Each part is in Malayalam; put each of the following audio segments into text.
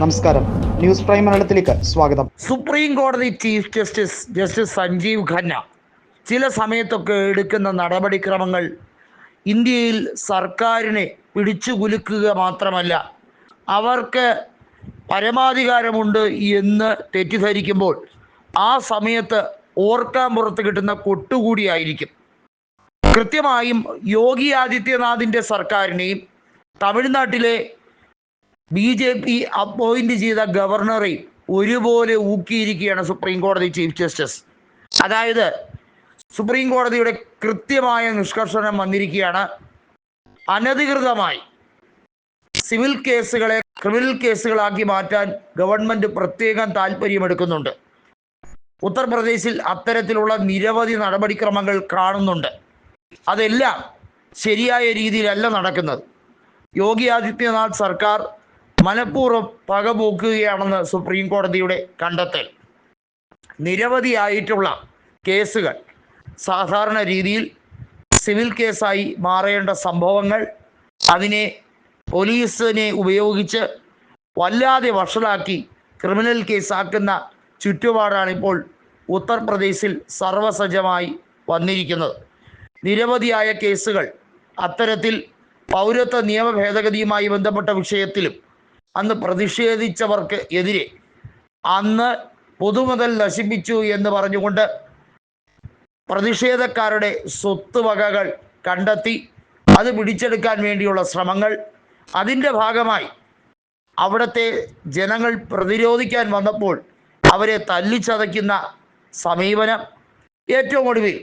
നമസ്കാരം. ന്യൂസ് പ്രൈം മലയാളത്തിലേക്ക് സ്വാഗതം. സുപ്രീം കോടതി chief justice justice Sanjiv Khanna ചില സമയത്തൊക്കെ എടുക്കുന്ന നടപടിക്രമങ്ങൾ ഇന്ത്യയിൽ സർക്കാരിനെ പിടിച്ചു കുലുക്കുക മാത്രമല്ല അവർക്ക് പരമാധികാരമുണ്ട് എന്ന് തെറ്റിദ്ധരിക്കുമ്പോൾ ആ സമയത്ത് ഓർക്കാൻ പുറത്ത് കിട്ടുന്ന കൊട്ടുകൂടിയായിരിക്കും. കൃത്യമായും യോഗി ആദിത്യനാഥിന്റെ സർക്കാരിനെയും തമിഴ്നാട്ടിലെ ബി ജെ പി അപ്പോയിന്റ് ചെയ്ത ഗവർണറെ ഒരുപോലെ ഊക്കിയിരിക്കുകയാണ് സുപ്രീം കോടതി ചീഫ് ജസ്റ്റിസ്. അതായത് സുപ്രീം കോടതിയുടെ കൃത്യമായ നിഷ്കർഷണം വന്നിരിക്കുകയാണ്. അനധികൃതമായി സിവിൽ കേസുകളെ ക്രിമിനൽ കേസുകളാക്കി മാറ്റാൻ ഗവൺമെന്റ് പ്രത്യേകം താല്പര്യമെടുക്കുന്നുണ്ട്. ഉത്തർപ്രദേശിൽ അത്തരത്തിലുള്ള നിരവധി നടപടിക്രമങ്ങൾ കാണുന്നുണ്ട്. അതെല്ലാം ശരിയായ രീതിയിലല്ല നടക്കുന്നത്. യോഗി ആദിത്യനാഥ് സർക്കാർ മനഃപൂർവം പകപോക്കുകയാണെന്ന് സുപ്രീം കോടതിയുടെ കണ്ടെത്തൽ. നിരവധിയായിട്ടുള്ള കേസുകൾ. സാധാരണ രീതിയിൽ സിവിൽ കേസായി മാറേണ്ട സംഭവങ്ങൾ അതിനെ പോലീസിനെ ഉപയോഗിച്ച് വല്ലാതെ വഷളാക്കി ക്രിമിനൽ കേസാക്കുന്ന ചുറ്റുപാടാണിപ്പോൾ ഉത്തർപ്രദേശിൽ സർവസജ്ജമായി വന്നിരിക്കുന്നത്. നിരവധിയായ കേസുകൾ. അത്തരത്തിൽ പൗരത്വ നിയമ ഭേദഗതിയുമായി ബന്ധപ്പെട്ട വിഷയത്തിലും അന്ന് പ്രതിഷേധിച്ചവർക്ക് എതിരെ. അന്ന് പൊതുമുതൽ നശിപ്പിച്ചു എന്ന് പറഞ്ഞുകൊണ്ട് പ്രതിഷേധക്കാരുടെ സ്വത്ത് വകകൾ കണ്ടെത്തി അത് പിടിച്ചെടുക്കാൻ വേണ്ടിയുള്ള ശ്രമങ്ങൾ. അതിന്റെ ഭാഗമായി അവിടുത്തെ ജനങ്ങൾ പ്രതിരോധിക്കാൻ വന്നപ്പോൾ അവരെ തല്ലിച്ചതയ്ക്കുന്ന സമീപനം ഏറ്റവും ഒടുവിൽ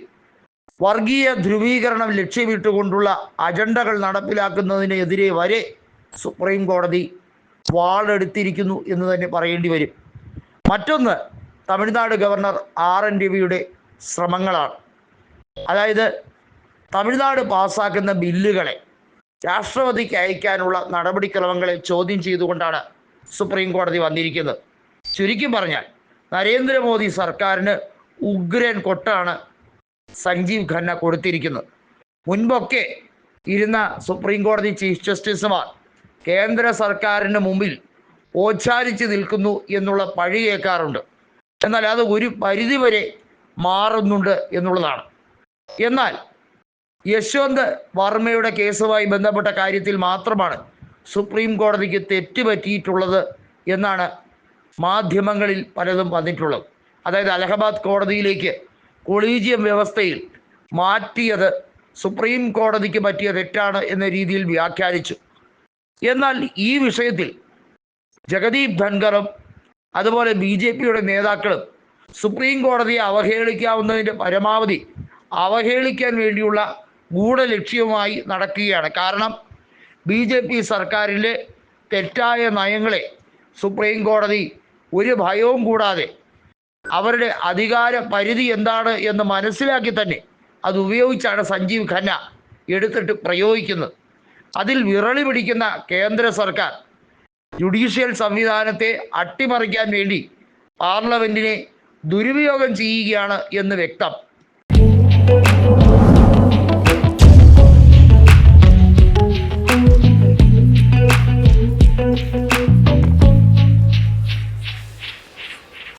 വർഗീയ ധ്രുവീകരണം ലക്ഷ്യമിട്ടുകൊണ്ടുള്ള അജണ്ടകൾ നടപ്പിലാക്കുന്നതിനെതിരെ വരെ സുപ്രീം കോടതി വാളെടുത്തിരിക്കുന്നു എന്ന് തന്നെ പറയേണ്ടി വരും. മറ്റൊന്ന് തമിഴ്നാട് ഗവർണർ ആർ എൻ രവിയുടെ ശ്രമങ്ങളാണ്. അതായത് തമിഴ്നാട് പാസ്സാക്കുന്ന ബില്ലുകളെ രാഷ്ട്രപതിക്ക് അയക്കാനുള്ള നടപടിക്രമങ്ങളെ ചോദ്യം ചെയ്തുകൊണ്ടാണ് സുപ്രീം കോടതി വന്നിരിക്കുന്നത്. ചുരുക്കി പറഞ്ഞാൽ നരേന്ദ്രമോദി സർക്കാരിന് ഉഗ്രൻ കൊട്ടാണ് സഞ്ജീവ് ഖന്ന കൊടുത്തിരിക്കുന്നത്. മുൻപൊക്കെ ഇരുന്ന സുപ്രീം കോടതി ചീഫ് ജസ്റ്റിസുമാർ കേന്ദ്ര സർക്കാരിന് മുമ്പിൽ ഓച്ചാരിച്ച് നിൽക്കുന്നു എന്നുള്ള പഴി കേൾക്കാറുണ്ട്. എന്നാൽ അത് ഒരു പരിധിവരെ മാറുന്നുണ്ട് എന്നുള്ളതാണ്. എന്നാൽ യശ്വന്ത് വർമ്മയുടെ കേസുമായി ബന്ധപ്പെട്ട കാര്യത്തിൽ മാത്രമാണ് സുപ്രീം കോടതിക്ക് തെറ്റുപറ്റിയിട്ടുള്ളത് എന്നാണ് മാധ്യമങ്ങളിൽ പലതും വന്നിട്ടുള്ളത്. അതായത് അലഹബാദ് കോടതിയിലേക്ക് കൊളീജിയം വ്യവസ്ഥയിൽ മാറ്റിയത് സുപ്രീം കോടതിക്ക് പറ്റിയ തെറ്റാണ് എന്ന രീതിയിൽ വ്യാഖ്യാനിച്ചു. എന്നാൽ ഈ വിഷയത്തിൽ ജഗദീപ് ധൻഖറും അതുപോലെ ബി ജെ പിയുടെ നേതാക്കളും സുപ്രീം കോടതിയെ അവഹേളിക്കാവുന്നതിന്റെ പരമാവധി അവഹേളിക്കാൻ വേണ്ടിയുള്ള ഗൂഢലക്ഷ്യവുമായി നടക്കുകയാണ്. കാരണം ബി ജെ പി സർക്കാരിലെ തെറ്റായ നയങ്ങളെ സുപ്രീം കോടതി ഒരു ഭയവും കൂടാതെ അവരുടെ അധികാര പരിധി എന്താണ് എന്ന് മനസ്സിലാക്കി തന്നെ അത് ഉപയോഗിച്ചാണ് സഞ്ജീവ് ഖന്ന എടുത്തിട്ട് പ്രയോഗിക്കുന്നത്. അതിൽ വിറളി പിടിക്കുന്ന കേന്ദ്ര സർക്കാർ ജുഡീഷ്യൽ സംവിധാനത്തെ അട്ടിമറിക്കാൻ വേണ്ടി പാർലമെന്റിനെ ദുരുപയോഗം ചെയ്യുകയാണ് എന്ന് വ്യക്തം.